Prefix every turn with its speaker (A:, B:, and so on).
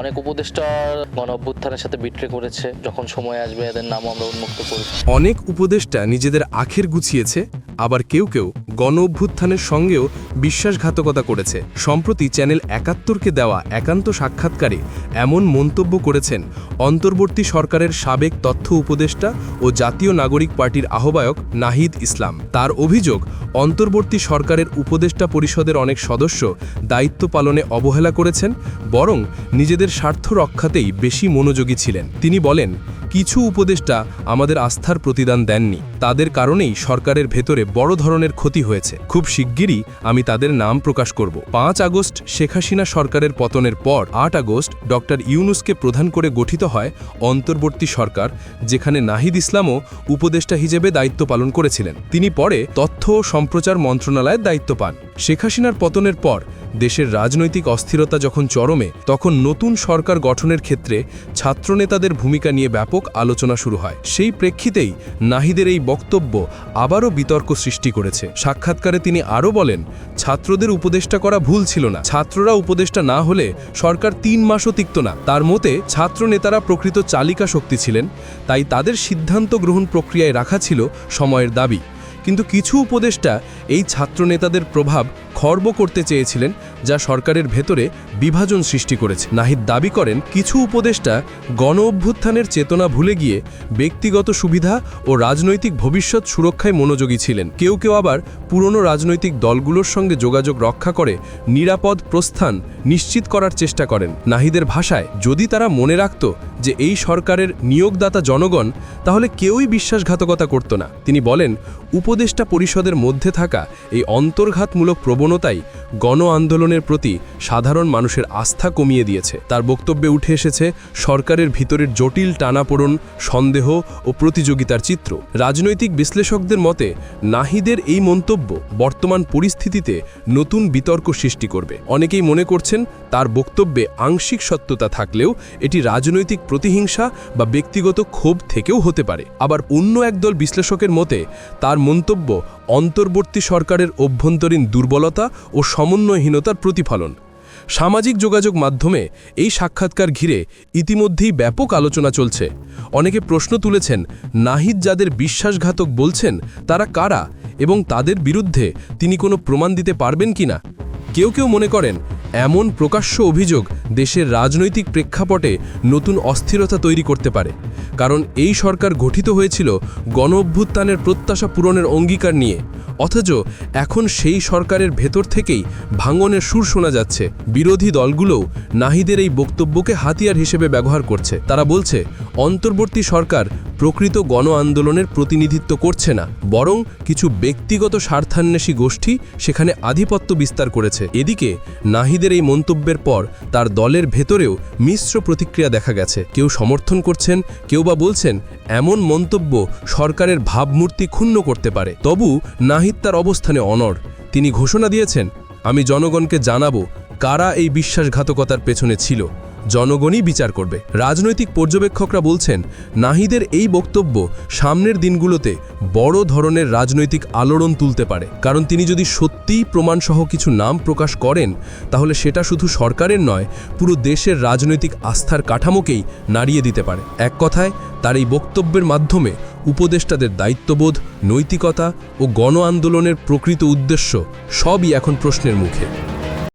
A: অনেক উপদেষ্টা গণ অভ্যুত্থানের সাথে বিট্রে করেছে। যখন সময় আসবে, এদের নামও আমরা উন্মুক্ত করব।
B: অনেক উপদেষ্টা নিজেদের আখের গুছিয়েছে আবার কেউ কেউ গণ অভ্যুত্থানের সঙ্গেও বিশ্বাসঘাতকতা করেছে। সম্প্রতি চ্যানেল একাত্তরকে দেওয়া একান্ত সাক্ষাৎকারে এমন মন্তব্য করেছেন অন্তর্বর্তী সরকারের সাবেক তথ্য উপদেষ্টা ও জাতীয় নাগরিক পার্টির আহ্বায়ক নাহিদ ইসলাম। তার অভিযোগ, অন্তর্বর্তী সরকারের উপদেষ্টা পরিষদের অনেক সদস্য দায়িত্ব পালনে অবহেলা করেছেন, বরং নিজেদের স্বার্থ রক্ষাতেই বেশি মনোযোগী ছিলেন। তিনি বলেন কিছু উপদেষ্টা আমাদের আস্থার প্রতিদান দেননি। তাদের কারণেই সরকারের ভেতরে বড় ধরনের ক্ষতি হয়েছে। খুব শিগগিরই আমি তাদের নাম প্রকাশ করব। পাঁচ আগস্ট শেখ হাসিনা সরকারের পতনের পর আট আগস্ট ডক্টর ইউনুসকে প্রধান করে গঠিত হয় অন্তর্বর্তী সরকার, যেখানে নাহিদ ইসলামও উপদেষ্টা হিসেবে দায়িত্ব পালন করেছিলেন। তিনি পরে তথ্য ও সম্প্রচার মন্ত্রণালয়ের দায়িত্ব পান। শেখ হাসিনার পতনের পর দেশের রাজনৈতিক অস্থিরতা যখন চরমে, তখন নতুন সরকার গঠনের ক্ষেত্রে ছাত্রনেতাদের ভূমিকা নিয়ে ব্যাপক আলোচনা শুরু হয়। সেই প্রেক্ষিতেই নাহিদের এই বক্তব্য আবারও বিতর্ক সৃষ্টি করেছে। সাক্ষাৎকারে তিনি আরও বলেন, ছাত্রদের উপদেষ্টা করা ভুল ছিল না। ছাত্ররা উপদেষ্টা না হলে সরকার তিন মাসও তিক্ত না। তার মতে ছাত্র নেতারা প্রকৃত চালিকা শক্তি ছিলেন, তাই তাদের সিদ্ধান্ত গ্রহণ প্রক্রিয়ায় রাখা ছিল সময়ের দাবি। কিন্তু কিছু উপদেষ্টা এই ছাত্রনেতাদের প্রভাব খর্ব করতে চেয়েছিলেন, যা সরকারের ভেতরে বিভাজন সৃষ্টি করেছে। নাহিদ দাবি করেন, কিছু উপদেষ্টা গণ অভ্যুত্থানের চেতনা ভুলে গিয়ে ব্যক্তিগত সুবিধা ও রাজনৈতিক ভবিষ্যৎ সুরক্ষায় মনোযোগী ছিলেন। কেউ কেউ আবার পুরনো রাজনৈতিক দলগুলোর সঙ্গে যোগাযোগ রক্ষা করে নিরাপদ প্রস্থান নিশ্চিত করার চেষ্টা করেন। নাহিদের ভাষায়, যদি তারা মনে রাখত যে এই সরকারের নিয়োগদাতা জনগণ, তাহলে কেউই বিশ্বাসঘাতকতা করত না। তিনি বলেন, উপদেষ্টা পরিষদের মধ্যে থাকা এই অন্তর্ঘাতমূলক প্রবণতাই গণ আন্দোলনের প্রতি সাধারণ মানুষের আস্থা কমিয়ে দিয়েছে। তার বক্তব্যে উঠে এসেছে সরকারের ভিতরের জটিল টানাপোড়ন, সন্দেহ ও প্রতিযোগিতার চিত্র। রাজনৈতিক বিশ্লেষকদের মতে, নাহিদের এই মন্তব্য বর্তমান পরিস্থিতিতে নতুন বিতর্ক সৃষ্টি করবে। অনেকেই মনে করছেন তার বক্তব্যে আংশিক সত্যতা থাকলেও এটি রাজনৈতিক প্রতিহিংসা বা ব্যক্তিগত ক্ষোভ থেকেও হতে পারে। আবার অন্য একদল বিশ্লেষকের মতে, তার মন্তব্য অন্তর্বর্তী সরকারের অভ্যন্তরীণ দুর্বলতা ও সমন্বয়হীনতার প্রতিফলন। সামাজিক যোগাযোগ মাধ্যমে এই সাক্ষাৎকার ঘিরে ইতিমধ্যেই ব্যাপক আলোচনা চলছে। অনেকে প্রশ্ন তুলেছেন, নাহিদ যাদের বিশ্বাসঘাতক বলছেন, তারা কারা এবং তাদের বিরুদ্ধে তিনি কোনো প্রমাণ দিতে পারবেন কিনা কেউ কেউ মনে করেন, এমন প্রকাশ্য অভিযোগ দেশের রাজনৈতিক প্রেক্ষাপটে নতুন অস্থিরতা তৈরি করতে পারে। কারণ এই সরকার গঠিত হয়েছিল গণ অভ্যুত্থানের প্রত্যাশা পূরণের অঙ্গীকার নিয়ে। অথচ এখন সেই সরকারের ভেতর থেকেই ভাঙনের সুর শোনা যাচ্ছে। বিরোধী দলগুলোও নাহিদের এই বক্তব্যকে হাতিয়ার হিসেবে ব্যবহার করছে। তারা বলছে, অন্তর্বর্তী সরকার প্রকৃত গণ আন্দোলনের প্রতিনিধিত্ব করছে না, বরং কিছু ব্যক্তিগত স্বার্থান্বেষী গোষ্ঠী সেখানে আধিপত্য বিস্তার করেছে। এদিকে, নাহিদের এই মন্তব্যের পর তার দলের ভেতরেও মিশ্র প্রতিক্রিয়া দেখা গেছে। কেউ সমর্থন করছেন, কেউ বা বলছেন, এমন মন্তব্য সরকারের ভাবমূর্তি ক্ষুণ্ণ করতে পারে। তবু নাহিদ তার অবস্থানে অনড়। তিনি ঘোষণা দিয়েছেন, আমি জনগণকে জানাব কারা এই বিশ্বাসঘাতকতার পেছনে ছিল। জনগণই বিচার করবে। রাজনৈতিক পর্যবেক্ষকরা বলছেন, নাহিদের এই বক্তব্য সামনের দিনগুলোতে বড় ধরনের রাজনৈতিক আলোড়ন তুলতে পারে। কারণ তিনি যদি সত্যিই প্রমাণসহ কিছু নাম প্রকাশ করেন, তাহলে সেটা শুধু সরকারের নয়, পুরো দেশের রাজনৈতিক আস্থার কাঠামোকেই নাড়িয়ে দিতে পারে। এক কথায়, তার এই বক্তব্যের মাধ্যমে উপদেষ্টাদের দায়িত্ববোধ, নৈতিকতা ও গণ আন্দোলনের প্রকৃত উদ্দেশ্য সবই এখন প্রশ্নের মুখে।